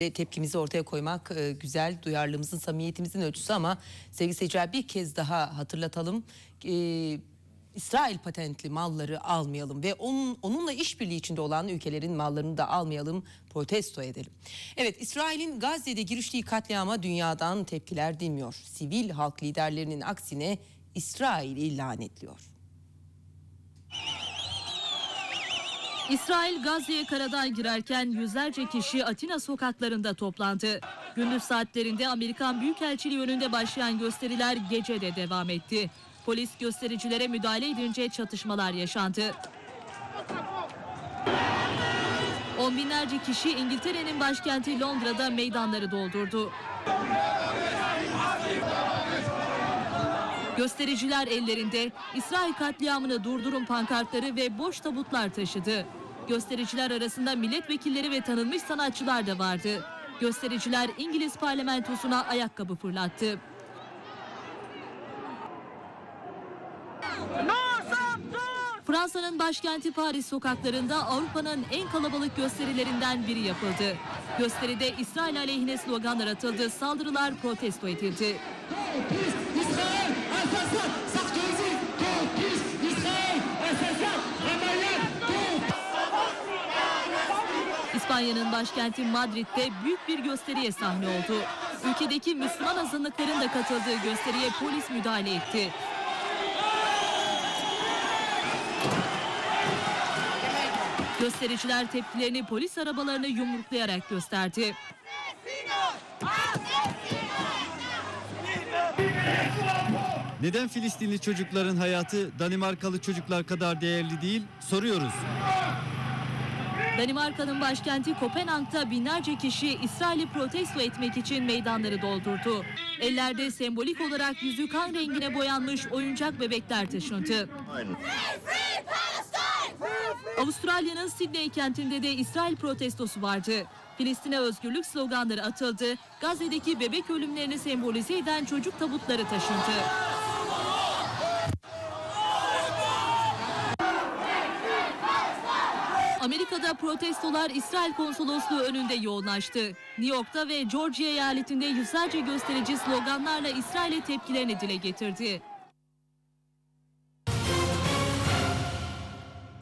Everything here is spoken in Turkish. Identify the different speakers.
Speaker 1: tepkimizi ortaya koymak e, güzel, duyarlılığımızın, samimiyetimizin ölçüsü ama sevgili seyirciler bir kez daha hatırlatalım. E, İsrail patentli malları almayalım ve onun, onunla işbirliği içinde olan ülkelerin mallarını da almayalım, protesto edelim. Evet, İsrail'in Gazze'de giriştiği katliama dünyadan tepkiler dinmiyor. Sivil halk liderlerinin aksine İsrail'i lanetliyor.
Speaker 2: İsrail Gazze'ye karadan girerken yüzlerce kişi Atina sokaklarında toplandı. Gündüz saatlerinde Amerikan Büyükelçiliği önünde başlayan gösteriler gece de devam etti. Polis göstericilere müdahale edince çatışmalar yaşandı. On binlerce kişi İngiltere'nin başkenti Londra'da meydanları doldurdu. Göstericiler ellerinde İsrail katliamını durdurun pankartları ve boş tabutlar taşıdı. Göstericiler arasında milletvekilleri ve tanınmış sanatçılar da vardı. Göstericiler İngiliz parlamentosuna ayakkabı fırlattı. Fransa'nın başkenti Paris sokaklarında Avrupa'nın en kalabalık gösterilerinden biri yapıldı. Gösteride İsrail aleyhine sloganlar atıldı, saldırılar protesto edildi. İspanya'nın başkenti Madrid'de büyük bir gösteriye sahne oldu. Ülkedeki Müslüman azınlıkların da katıldığı gösteriye polis müdahale etti. Göstericiler tepkilerini polis arabalarını yumruklayarak gösterdi.
Speaker 3: Neden Filistinli çocukların hayatı Danimarkalı çocuklar kadar değerli değil soruyoruz.
Speaker 2: Danimarka'nın başkenti Kopenhag'da binlerce kişi İsrail'i protesto etmek için meydanları doldurdu. Ellerde sembolik olarak yüzü kan rengine boyanmış oyuncak bebekler taşındı. Avustralya'nın Sydney kentinde de İsrail protestosu vardı. Filistin'e özgürlük sloganları atıldı. Gazze'deki bebek ölümlerini sembolize eden çocuk tabutları taşındı. Amerika'da protestolar İsrail konsolosluğu önünde yoğunlaştı. New York'ta ve Georgia eyaletinde yüzlerce gösterici sloganlarla İsrail'e tepkilerini dile getirdi.